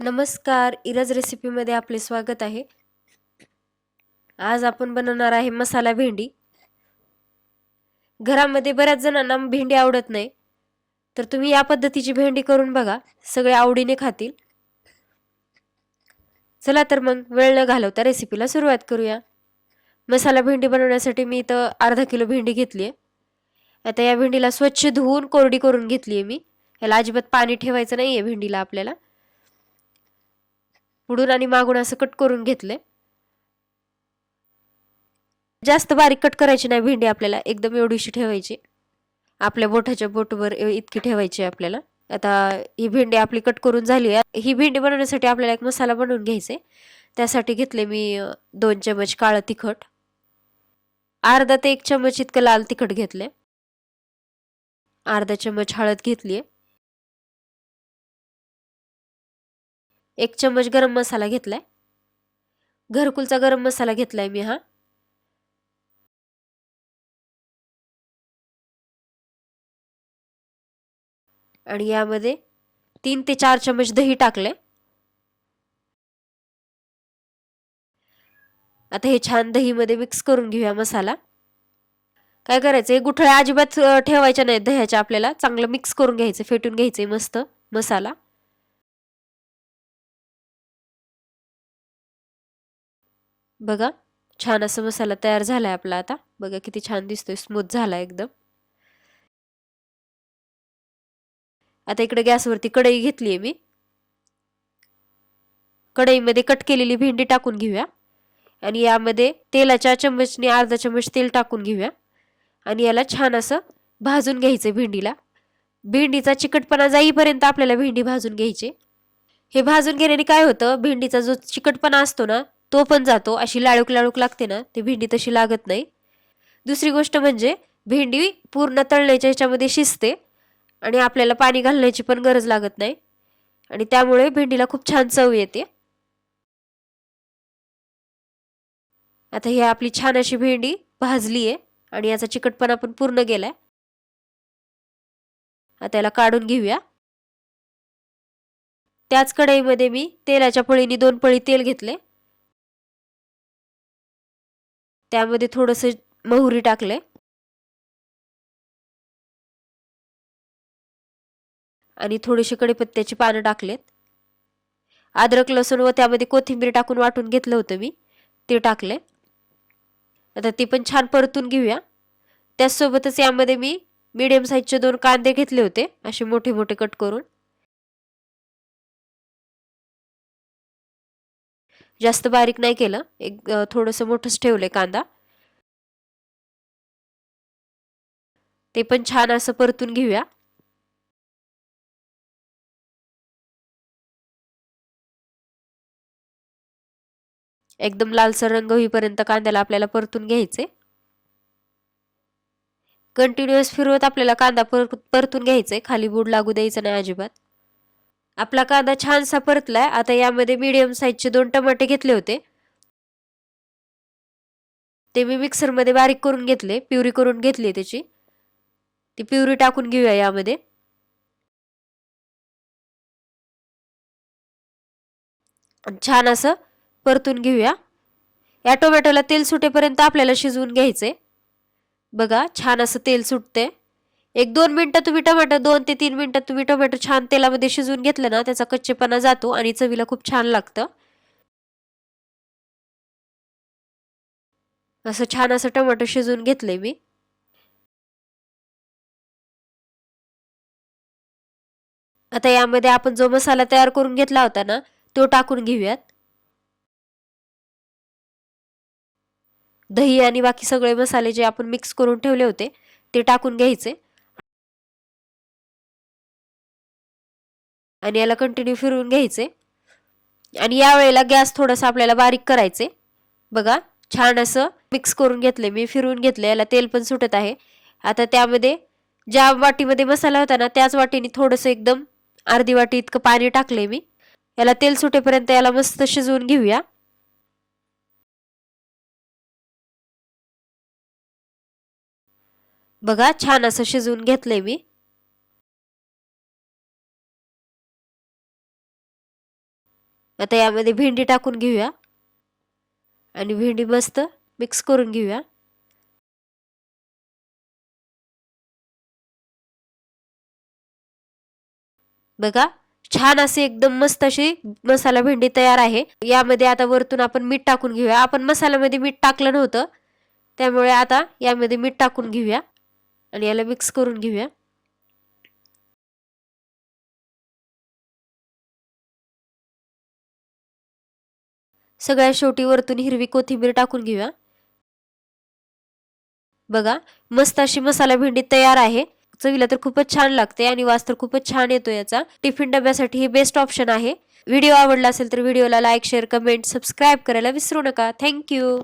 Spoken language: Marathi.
नमस्कार इरज रेसिपीमध्ये आपले स्वागत आहे. आज आपण बनवणार आहे मसाला भेंडी. घरामध्ये बऱ्याच जणांना भेंडी आवडत नाही तर तुम्ही या पद्धतीची भेंडी करून बघा सगळे आवडीने खातील. चला तर मग वेळ न घालवता रेसिपीला सुरुवात करूया. मसाला भेंडी बनवण्यासाठी मी इथं अर्धा किलो भेंडी घेतली आहे. आता या भेंडीला स्वच्छ धुवून कोरडी करून घेतली आहे मी. याला अजिबात पाणी ठेवायचं नाही आहे भेंडीला आपल्याला. पुढून आणि मागून असं कट करून घेतले. जास्त बारीक कट करायची नाही भेंडी आपल्याला एकदम एवढीशी ठेवायची. आपल्या बोटाच्या बोटवर इतकी ठेवायची आपल्याला. आता ही भेंडी आपली कट करून झाली आहे. ही भेंडी बनवण्यासाठी आपल्याला एक मसाला बनवून घ्यायचे. त्यासाठी घेतले मी दोन चमच काळं तिखट. अर्धा ते एक चमच इतकं लाल तिखट घेतले. अर्धा चमच हळद घेतली आहे. एक चम्मच गरम मसाला घेतलाय. घरकुलचा गरम मसाला घेतलाय मी हा. आणि यामध्ये तीन ते चार चमच दही टाकले आता हे छान दहीमध्ये मिक्स करून घेऊया मसाला. काय करायचं? गुठळ्या अजिबात ठेवायच्या नाहीत दह्याच्या आपल्याला. चांगलं मिक्स करून घ्यायचं फेटून घ्यायचंय मस्त मसाला. बघा छान असं मसाला तयार झाला आहे आपला आता. बघा किती छान दिसतोय स्मूथ झाला एकदम. आता इकडे गॅसवरती कढई घेतली आहे मी. कढईमध्ये कट केलेली भेंडी टाकून घेऊया. आणि यामध्ये तेलाच्या चम्मचने अर्धा चम्मच तेल टाकून घेऊया. आणि याला छान असं भाजून घ्यायचं भेंडीला. भेंडीचा चिकटपणा जाईपर्यंत आपल्याला भेंडी भाजून घ्यायची. हे भाजून घेण्याने काय होतं भेंडीचा जो चिकटपणा असतो ना तो पण जातो. अशी लाळूक लाळूक लागते ना ती भेंडी तशी लागत नाही. दुसरी गोष्ट म्हणजे भेंडी पूर्ण तळण्याच्या ह्याच्यामध्ये शिजते आणि आपल्याला पाणी घालण्याची पण गरज लागत नाही. आणि त्यामुळे भेंडीला खूप छान चव येते. आता ही आपली छान अशी भेंडी भाजली आहे आणि याचा चिकटपणा पण पूर्ण गेलाय. आता याला काढून घेऊया. त्याच कढईमध्ये मी तेलाच्या पळीने दोन पळी तेल घेतले. त्यामध्ये थोडंसं मोहरी टाकले. आणि थोडेसे कढीपत्त्याची पानं टाकलेत. अद्रक लसूण व त्यामध्ये कोथिंबीर टाकून वाटून घेतलं होतं मी. ते टाकले. आता ते पण छान परतून घेऊया. त्याचसोबतच यामध्ये मी मीडियम साईजचे दोन कांदे घेतले होते. असे मोठे मोठे कट करून. जास्त बारीक नाही केलं. एक थोडंसं मोठंच ठेवलंय कांदा. ते पण छान असं परतून घेऊया. एकदम लालसर रंग होईपर्यंत कांद्याला आपल्याला परतून घ्यायचे. कंटिन्युअस फिरवत आपल्याला कांदा पर परतून घ्यायचे. खाली बूड लागू द्यायचं नाही अजिबात. आपला कांदा छानसा परतलाय. आता यामध्ये मीडियम साईजचे दोन टमाटे घेतले होते. ते मी मिक्सरमध्ये बारीक करून घेतले. प्युरी करून घेतली त्याची. ती प्युरी टाकून घेऊया यामध्ये. छान असं परतून घेऊया. या टोमॅटोला तेल सुटेपर्यंत आपल्याला शिजवून घ्यायचे बघा छान असं तेल सुटते एक दोन मिनटं तुम्ही टोमॅटो दोन ते तीन मिनटं तुम्ही टोमॅटो छान तेलामध्ये शिजवून घेतलं ना त्याचा कच्चेपणा जातो आणि चवीला खूप छान लागतं. असं छान असं टोमॅटो शिजवून घेतलंय मी. आता यामध्ये आपण जो मसाला तयार करून घेतला होता ना तो टाकून घेऊयात. दही आणि बाकी सगळे मसाले जे आपण मिक्स करून ठेवले होते ते टाकून घ्यायचे. आणि याला कंटिन्यू फिरवून घ्यायचे. आणि यावेळेला गॅस थोडासा आपल्याला बारीक करायचे. बघा छान असं मिक्स करून घेतले मी फिरवून घेतले याला तेल पण सुटत आहे. आता त्यामध्ये ज्या वाटीमध्ये मसाला होता ना त्याच वाटीने थोडंसं एकदम अर्धी वाटी इतकं पाणी टाकले मी. याला तेल सुटेपर्यंत याला मस्त शिजवून घेऊया. बघा छान असं शिजवून घेतलंय मी. आता यामध्ये भेंडी टाकून घेऊया. आणि भेंडी मस्त मिक्स करून घेऊया. बघा छान असे एकदम मस्त अशी मसाला भेंडी तयार आहे. यामध्ये आता वरतून आपण मीठ टाकून घेऊया. आपण मसाल्यामध्ये मीठ टाकलं नव्हतं. त्यामुळे आता यामध्ये मीठ टाकून घेऊया. आणि याला मिक्स करून घेऊया. सगळ्या शेवटी वरतून हिरवी कोथिंबीर टाकून घेऊया. बघा मस्त अशी मसाला भेंडी तयार आहे. चवीला तर खूपच छान लागते आणि वास तर खूपच छान येतो याचा. टिफिन डब्यासाठी हे बेस्ट ऑप्शन आहे. व्हिडिओ आवडला असेल तर व्हिडिओला लाईक शेअर कमेंट सबस्क्राईब करायला विसरू नका. थँक्यू